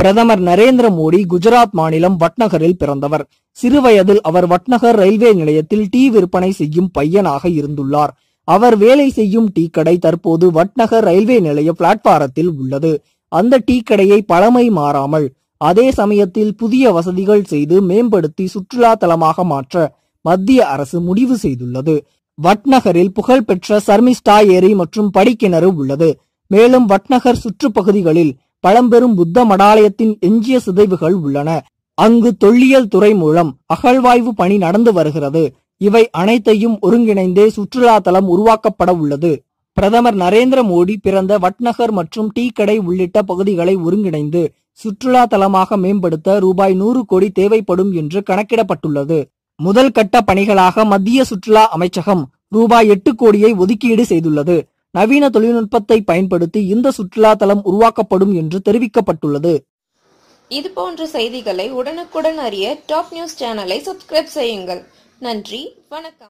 பிரதமர் நரேந்திர மோடி குஜராத் மாநிலம் வட்நகரில் பிறந்தவர். சிறுவயதில் அவர் வட்நகர் ரயில்வே நிலையத்தில் டீ விற்பனை செய்யும் பையனாக இருந்துள்ளார். அவர் வேலை செய்யும் டீ கடை தற்போது வட்நகர் ரயில்வே நிலைய பிளாட்பாரத்தில் உள்ளது. அந்த டீ கடையை பழமை மாறாமல் அதே சமயத்தில் புதிய வசதிகள் செய்து மேம்படுத்தி சுற்றுலா தலமாக மாற்ற மத்திய அரசு முடிவு செய்துள்ளது. வட்நகரில் புகழ்பெற்ற சர்மிஸ்டா ஏரி மற்றும் படிக்கிணறு உள்ளது. மேலும் வட்நகர் சுற்றுப்பகுதிகளில் பழம்பெரும் புத்த மடாலயத்தின் எஞ்சிய சிதைவுகள் உள்ளன. அங்கு தொல்லியல் துறை மூலம் அகழ்வாய்வு பணி நடந்து வருகிறது. இவை அனைத்தையும் ஒருங்கிணைந்தே சுற்றுலா தலம் உருவாக்கப்பட உள்ளது. பிரதமர் நரேந்திர மோடி பிறந்த வட்நகர் மற்றும் டீ கடை உள்ளிட்ட பகுதிகளை ஒருங்கிணைந்து சுற்றுலா தலமாக மேம்படுத்த ரூபாய் நூறு கோடி தேவைப்படும் என்று கணக்கிடப்பட்டுள்ளது. முதல் கட்ட பணிகளாக மத்திய சுற்றுலா அமைச்சகம் ரூபாய் எட்டு கோடியை ஒதுக்கீடு செய்துள்ளது. நவீன தொழில்நுட்பத்தை பயன்படுத்தி இந்த சுற்றுலா தலம் உருவாக்கப்படும் என்று தெரிவிக்கப்பட்டுள்ளது. இது போன்ற செய்திகளை உடனுக்குடன் அறிய டாப் நியூஸ் சேனலை சப்ஸ்கிரைப் செய்யுங்கள். நன்றி வணக்கம்.